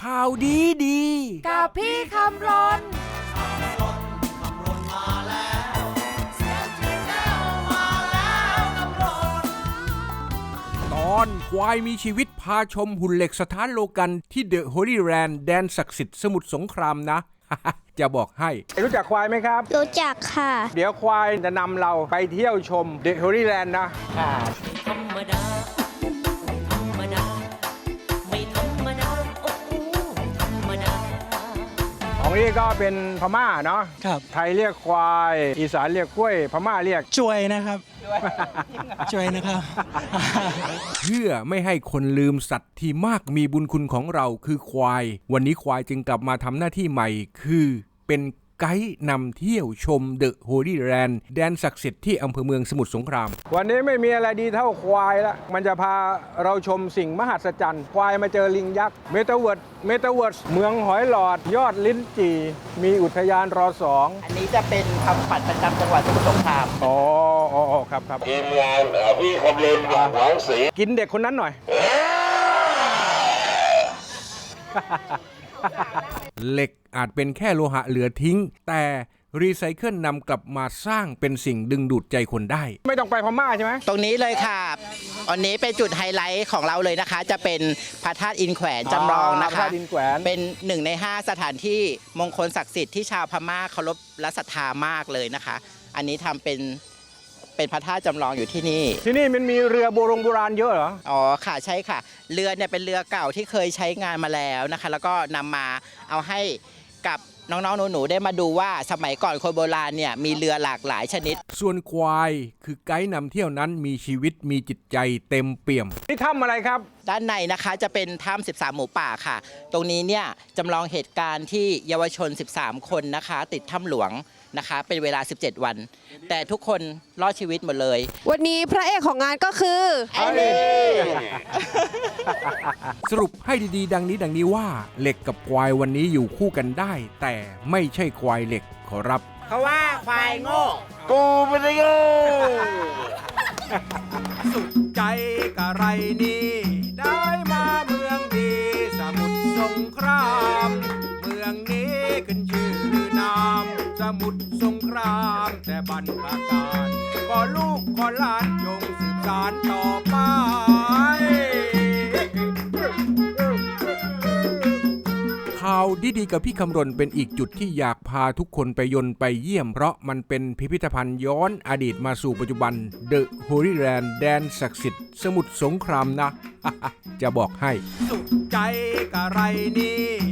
ข่าวดีดี กับพี่คำรนตอนควายมีชีวิตพาชมหุ่นเหล็กสถานโลกันที่เดอะโฮลี่แรนด์แดนศักดิ์สิทธิ์สมุทรสงครามนะ จะบอกให้ รู้จักควายไหมครับ รู้จักค่ะ เดี๋ยวควายจะนำเราไปเที่ยวชมเดอะฮอริแลนด์นะธรรมดา นี่ก็เป็นพม่าเนาะครับ ไทยเรียกควาย อีสานเรียกกล้วย พม่าเรียก ช่วยนะครับ ช่วยนะครับ เพื่อไม่ให้คนลืมสัตว์ที่มากมีบุญคุณของเราคือควาย วันนี้ควายจึงกลับมาทำหน้าที่ใหม่คือเป็น ไกด์นำเที่ยวชมเดอะโฮลี่แรนด์แดนศักดิ์สิทธิ์ที่อำเภอเมืองสมุทรสงคราม วันนี้ไม่มีอะไรดีเท่าควายละมันจะพาเราชมสิ่งมหัศจรรย์ ควายมาเจอลิงยักษ์เมตาเวิร์ดเมตาเวิร์ดเมืองหอยหลอด ยอดลิ้นจี่มีอุทยานรอสองอันนี้จะเป็นคำขวัญประจำจังหวัดสมุทรสงครามอ๋ออ๋ออ๋อครับครับทีมงานเอ่อพี่คำเรนหวังหวังสีกินเด็กคนนั้นหน่อย เหล็กอาจเป็นแค่โลหะเหลือทิ้ง แต่รีไซเคิลนำกลับมาสร้างเป็นสิ่งดึงดูดใจคนได้ ไม่ต้องไปพม่าใช่ไหมตรงนี้เลยค่ะอันนี้เป็นจุดไฮไลท์ของเราเลยนะคะ จะเป็นพระธาตุอินแขวนจำลองนะพระธาคะ ตุดินแขวน เป็นหนึ่งใน 5 สถานที่มงคลศักดิ์สิทธิ์ที่ชาวพม่าเคารพและศรัทธามากเลยนะคะ อันนี้ทำเป็น เป็นพระธาตุจำลองอยู่ที่นี่ ที่นี่มันมีเรือโบรงโบราณเยอะเหรอ อ๋อค่ะใช่ค่ะ เรือเนี่ยเป็นเรือเก่าที่เคยใช้งานมาแล้วนะคะ แล้วก็นำมาเอาให้กับ น้องๆหนูๆได้มาดูว่าสมัยก่อนคนโบราณเนี่ยมีเรือหลากหลายชนิด ส่วนควายคือไกด์นำเที่ยวนั้นมีชีวิตมีจิตใจเต็มเปี่ยม นี่ถ้ำอะไรครับ ด้านในนะคะจะเป็นถ้ำ13 หมูป่าค่ะ ตรงนี้เนี่ยจำลองเหตุการณ์ที่เยาวชน 13 คนนะคะ ติดถ้ำหลวงนะคะ เป็นเวลา 17 วัน แต่ทุกคนรอดชีวิตหมดเลย วันนี้พระเอกของงานก็คือไอ้นี่สรุปให้ดีๆ ดังนี้ดังนี้ว่า เหล็กกับควายวันนี้อยู่คู่กันได้ แต่ไม่ใช่ควายเหล็กขอรับ เขาว่าควายโง่ กูไม่ได้โง่ใจกะไรนี่ ได้มาเมืองดี สมุทรสงคราม เมืองนี้ขึ้นชื่อนาม สมุทรสงคราม แต่บรรพการก็ลูกก็หลานจงสืบสารต่อไปาวดีๆกับพี่คำรณเป็นอีกจุดที่อยากพาทุกคนไปยนต์ไปเยี่ยม เพราะมันเป็นพิพิธภัณฑ์ย้อนอดีตมาสู่ปัจจุบันเดอะโฮลี่แลนด์แดนศักดิ์สิทธิ์สมุทรสงครามนะ จะบอกให้ สุขใจกะไรนี่